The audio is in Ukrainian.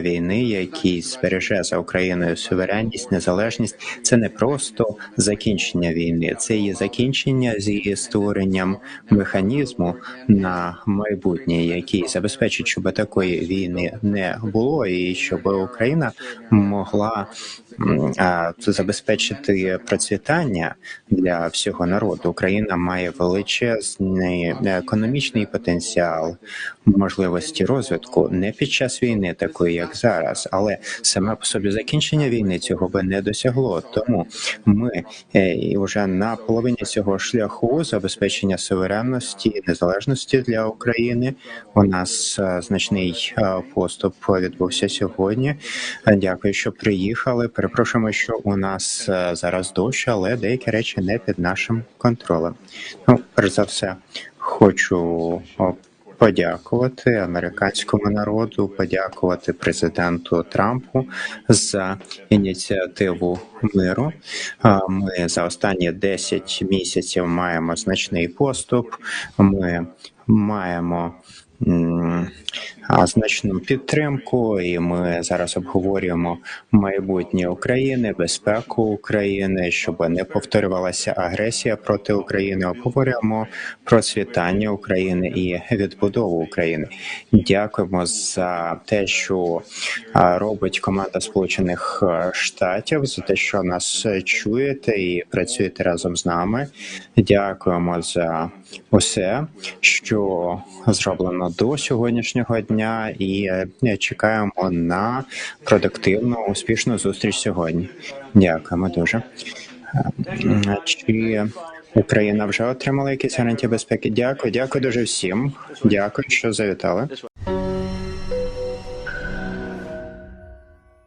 війни, який збереже за Україною суверенність, незалежність, це не просто закінчення війни, це є закінчення зі створенням механізму на майбутнє, який забезпечить, щоб такої війни не було, і щоб Україна могла а, забезпечити процвітання для всього народу. Україна має величезний економічний потенціал, можливості розвитку не під час війни, такої як зараз, але саме по собі закінчення війни цього би не досягло. Тому ми е, вже на половині цього шляху забезпечення суверенності і незалежності для України. У нас е, значний е, поступ відбувся сьогодні. Дякую, що приїхали. Перепрошуємо, що у нас зараз дощ, але деякі речі не під нашим контролем. Ну, перш за все, хочу подякувати американському народу, подякувати президенту Трампу за ініціативу миру. Ми за останні 10 місяців маємо значний поступ. Ми маємо значну підтримку, і ми зараз обговорюємо майбутнє України, безпеку України, щоб не повторювалася агресія проти України. Обговорюємо процвітання України і відбудову України. Дякуємо за те, що робить команда Сполучених е, Штатів, за те, що нас е, чуєте і працюєте разом з нами. Дякуємо за усе, що зроблено до сьогоднішнього дня, і е, чекаємо на продуктивну успішну зустріч сьогодні. Дякуємо дуже. Е, Чи Україна вже отримала якісь гарантії безпеки? Дякую, дякую дуже всім. Дякую, що завітали.